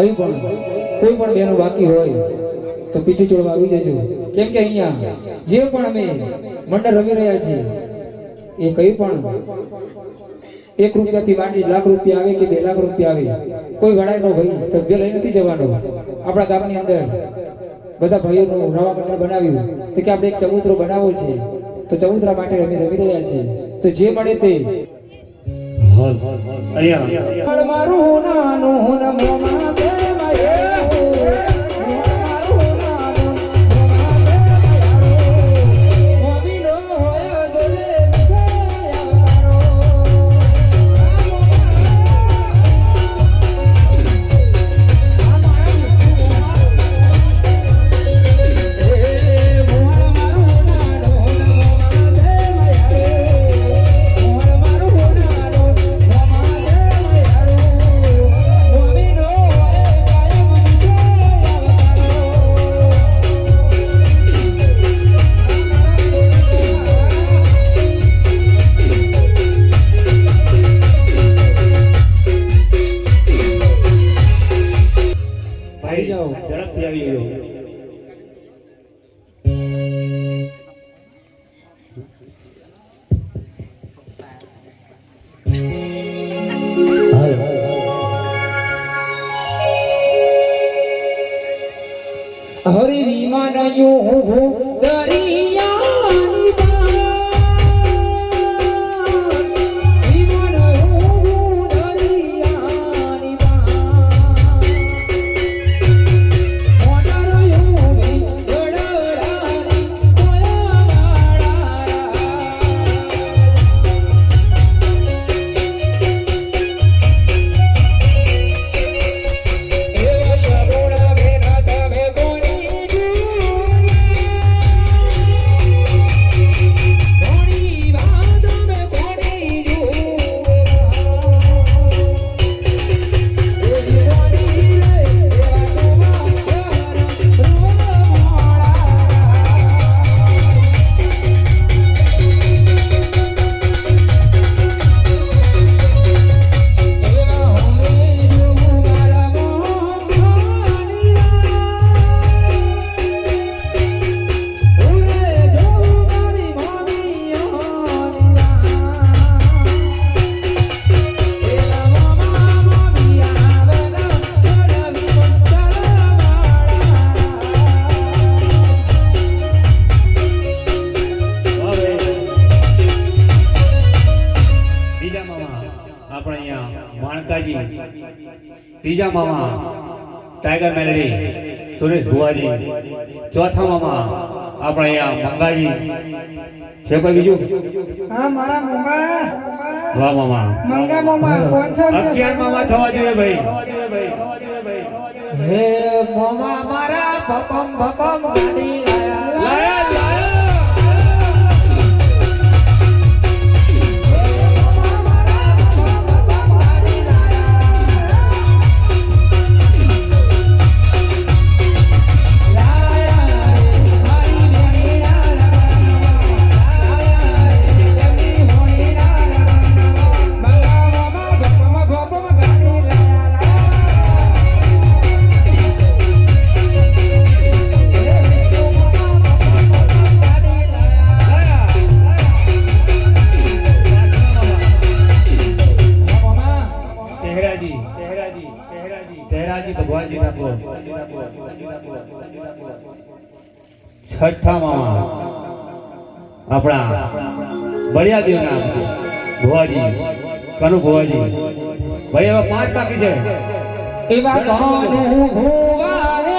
આવી પણ કોઈ પણ બેનો બાકી હોય તો પીઠી ચોળવા આવી જજો. કેમ કે અહીંયા જે પણ અમે મંડળ રમી રહ્યા છીએ, એ કઈ પણ એક રૂપિયાથી માંડી લાખ રૂપિયા આવે કે બે લાખ રૂપિયા આવે, કોઈ વડાઈનો ભાઈ સભ્ય લઈ નથી જવાનો. આપણા ગામની અંદર બધા ભાઈઓનું નવા મંડળ બનાવ્યું. તો કે આપણે એક ચબૂતરો બનાવવો છે, તો ચબૂતરા માટે અમે રમી રહ્યા છીએ. તો જે મળે તે અહીંયા. મારું નાનું નમો નમોમાં દેવાય nenhum ત્રીજા મામા ટાઈગર મેલડી સુરેશ ભુવાજી ચોથા મામા આપણે અહીંયા મંગાજી. છે કોઈ બીજું? હા મારા મમ્મા વાહ મામા. મંગા પાંચસો અગિયાર મામા થવા જોઈએ ભાઈ. હે મામા મારા પપમ પપમ ગાડી છઠ્ઠા મામા આપણા બળિયા દેવ ના ભુવાજી કનુ ભુવાજી. ભાઈ હવે પાંચ બાકી છે. એવા કોનું ભુવા હે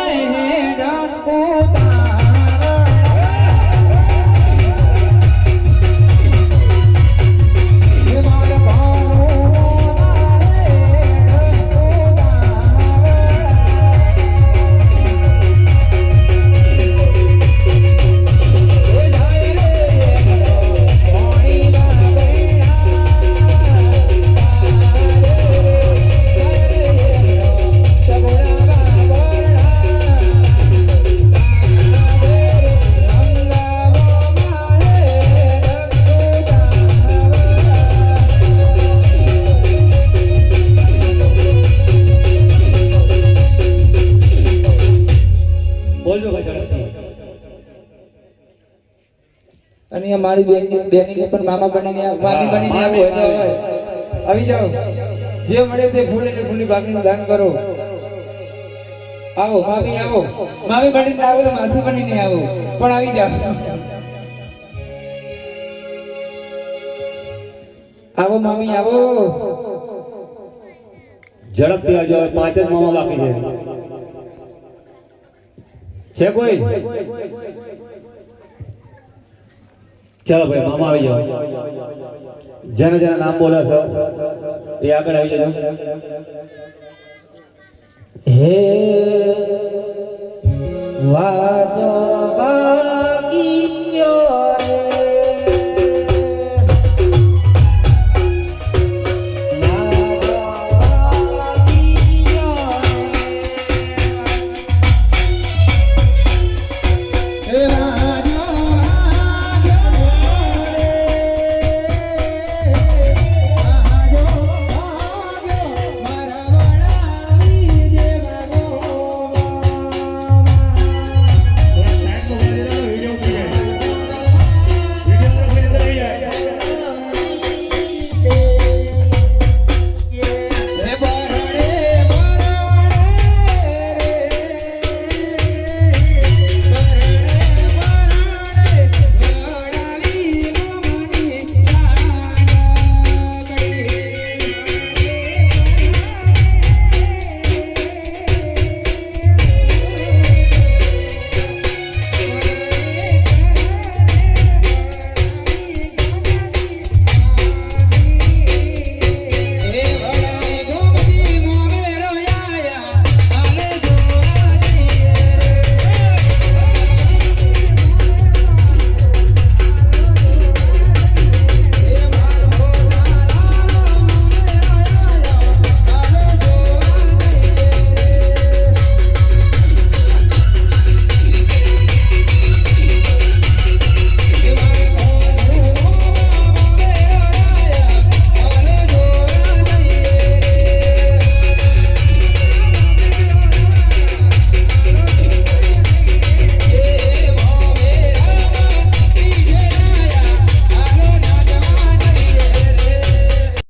અહીંયા મારી બેન બેનને પણ મામા બનીને આવ- મામી બનીને આવો હોય તો આવી જાઓ. જે મળે તે ફૂલ અને ફૂલની બાકીનું દાન કરો. આવો મામી આવો. મામી બનીને આવો તો માસી બનીને આવો. પણ આવી જાઓ. આવો મામી આવો. ઝડપથી આવજો પાંચ જ મામા બાકી છે. છે કોઈ? ચાલો ભાઈ, મામા આવી જાઓ. જેને જેને નામ બોલે છે, એ આગળ આવી જજો. હે વા